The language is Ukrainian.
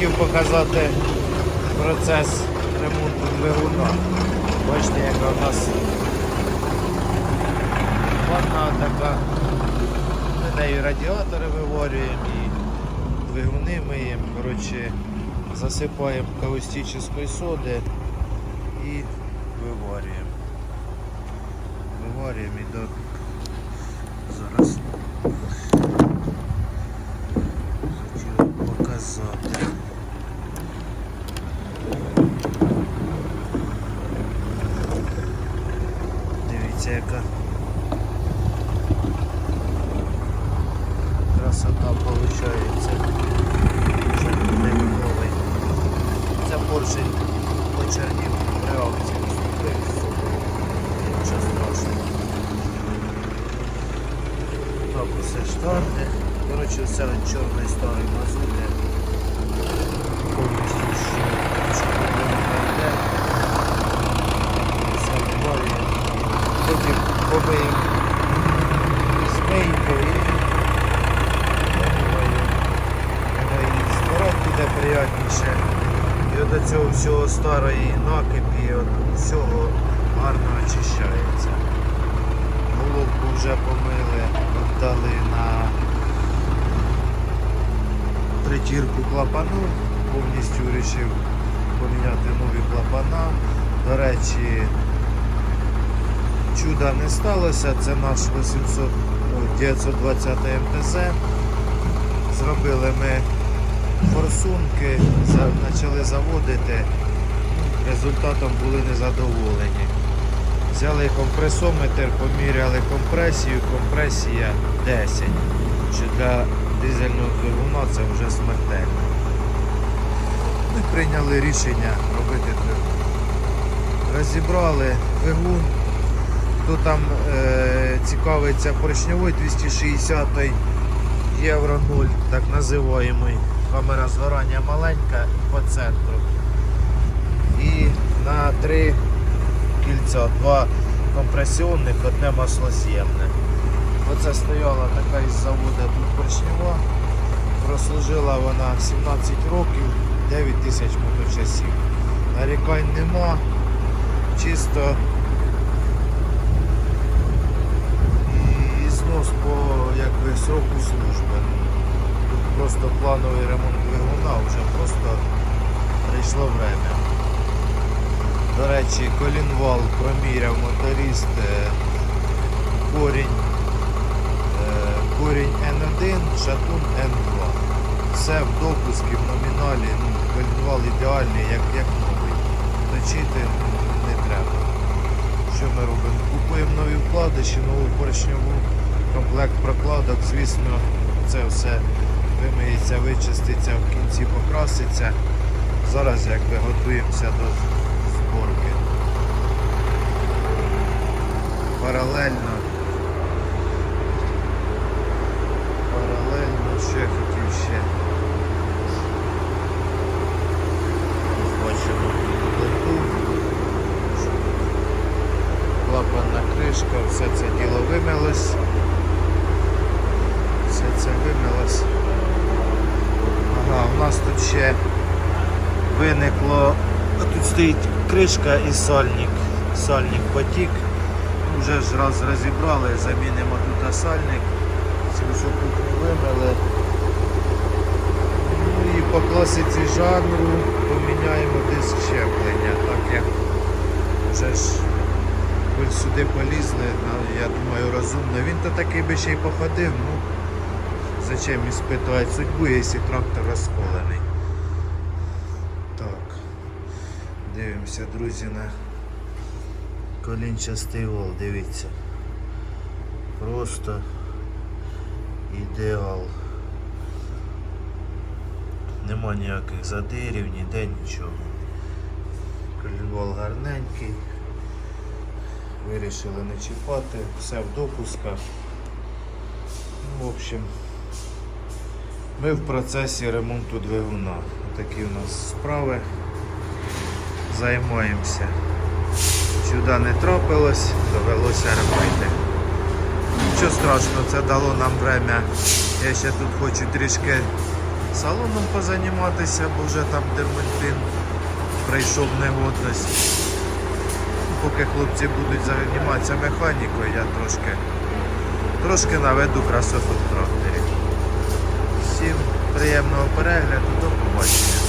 хотів показати процес ремонту двигуна. Бачите, яка у нас ванна така. Ми нею радіатори виварюємо і двигуни миємо. Коротше, засипаємо каустичної соди і виварюємо. Виварюємо і до зараз хотів показати. Дивіться, яка красота виходить. Вже не. Це поршень почернів реакції. Нічого страшного. Так, усе штати. Коротше, все від чорної старої мазути. Повністю ще йде. Все виварює. Потім помиємо думаю, воно і збирати буде приятніше. І до цього всього старої накипі, от всього гарно очищається. Головку вже помили, віддали на притірку клапану, повністю вирішив поміняти нові клапана. До речі, чуда не сталося, це наш 800, ну, 920 МТЗ. Зробили ми форсунки, почали заводити, результатом були незадоволені. Взяли компресометр, поміряли компресію, компресія 10. Що для дизельного двигуна це вже смертельно. Ми прийняли рішення робити двигун. Розібрали двигун. Хто там е, цікавиться поршньовий 260 євро 0, так називаємо. Камера згорання маленька по центру. І на три кільця, два компресіонних, одне маслос'ємне. Оце стояла така із заводу тут поршнева. Прослужила вона 17 років, 9 тисяч моточасів. Нарікань нема, чисто і знос по якби, сроку служби. Тут просто плановий ремонт двигуна, вже просто прийшло время. До речі, колінвал проміряв моторист е, корінь, е, корінь N1, шатун N2. Все в допуску, в номіналі, ну, колінвал ідеальний, як, як новий. Точити не треба. Що ми робимо? Купуємо нові вкладиші, нову поршньову, комплект прокладок, звісно, це все вимиється, вичиститься, в кінці покраситься. Зараз якби готуємося до зборки. Паралельно. Паралельно я хотів ще. Бачимо плиту. Клапанна кришка, все це діло вимилось. Все це вимилось. Ага, у нас тут ще виникло, а тут стоїть кришка і сальник. Сальник потік. Ну, Вже ж раз розібрали, замінимо тут сальник. Цю кухню вимили. Ну і по класиці жанру поміняємо диск щеплення, так як вже ж сюди полізли, я думаю, розумно. Він то такий би ще й походив, ну зачем іспитувати судьбу, якщо трактор розколений. Так. Дивимося, друзі, на колінчастий вол, дивіться. Просто ідеал. Нема ніяких задирів, ніде нічого. Колінвол гарненький. Вирішили не чіпати, все в допусках. Ну, в общем, ми в процесі ремонту двигуна. Такі у нас справи. Займаємося. Сюди не трапилось, довелося робити. Нічого страшного, це дало нам время. Я ще тут хочу трішки салоном позаніматися, бо вже там дермантин прийшов негодність. Поки хлопці будуть займатися механікою, я трошки, трошки наведу красоту в тракторі. Всім приємного перегляду, до побачення.